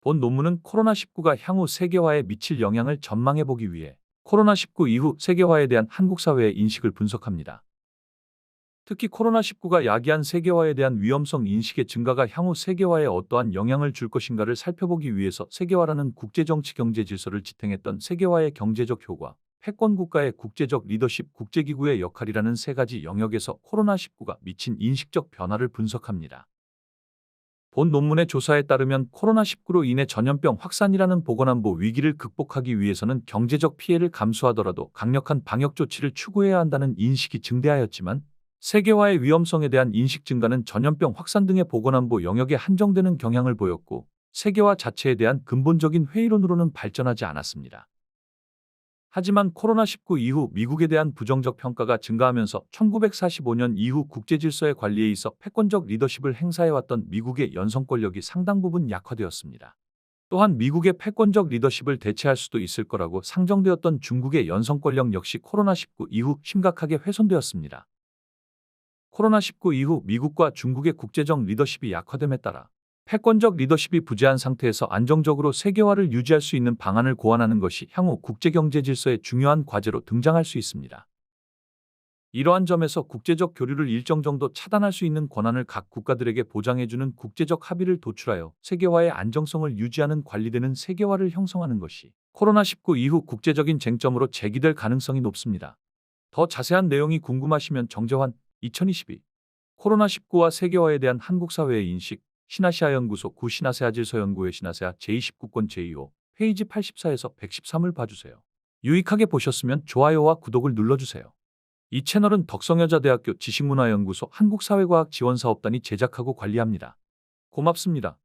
본 논문은 코로나19가 향후 세계화에 미칠 영향을 전망해 보기 위해 코로나19 이후 세계화에 대한 한국 사회의 인식을 분석합니다. 특히 코로나19가 야기한 세계화에 대한 위험성 인식의 증가가 향후 세계화에 어떠한 영향을 줄 것인가를 살펴보기 위해서 세계화라는 국제정치 경제 질서를 지탱했던 세계화의 경제적 효과, 패권 국가의 국제적 리더십, 국제기구의 역할이라는 세 가지 영역에서 코로나19가 미친 인식적 변화를 분석합니다. 본 논문의 조사에 따르면 코로나19로 인해 전염병 확산이라는 보건안보 위기를 극복하기 위해서는 경제적 피해를 감수하더라도 강력한 방역 조치를 추구해야 한다는 인식이 증대하였지만 세계화의 위험성에 대한 인식 증가는 전염병 확산 등의 보건안보 영역에 한정되는 경향을 보였고 세계화 자체에 대한 근본적인 회의론으로는 발전하지 않았습니다. 하지만 코로나19 이후 미국에 대한 부정적 평가가 증가하면서 1945년 이후 국제 질서의 관리에 있어 패권적 리더십을 행사해왔던 미국의 연성 권력이 상당 부분 약화되었습니다. 또한 미국의 패권적 리더십을 대체할 수도 있을 거라고 상정되었던 중국의 연성 권력 역시 코로나19 이후 심각하게 훼손되었습니다. 코로나19 이후 미국과 중국의 국제적 리더십이 약화됨에 따라 패권적 리더십이 부재한 상태에서 안정적으로 세계화를 유지할 수 있는 방안을 고안하는 것이 향후 국제경제 질서의 중요한 과제로 등장할 수 있습니다. 이러한 점에서 국제적 교류를 일정 정도 차단할 수 있는 권한을 각 국가들에게 보장해주는 국제적 합의를 도출하여 세계화의 안정성을 유지하는 관리되는 세계화를 형성하는 것이 코로나19 이후 국제적인 쟁점으로 제기될 가능성이 높습니다. 더 자세한 내용이 궁금하시면 정재환 2022 코로나19와 세계화에 대한 한국 사회의 인식 신아시아 연구소 구신아세 아 질서 연구회 신아세아 제29권 제2호 페이지 84에서 113을 봐주세요. 유익하게 보셨으면 좋아요와 구독을 눌러주세요. 이 채널은 덕성여자대학교 지식문화연구소 한국사회과학지원사업단이 제작하고 관리합니다. 고맙습니다.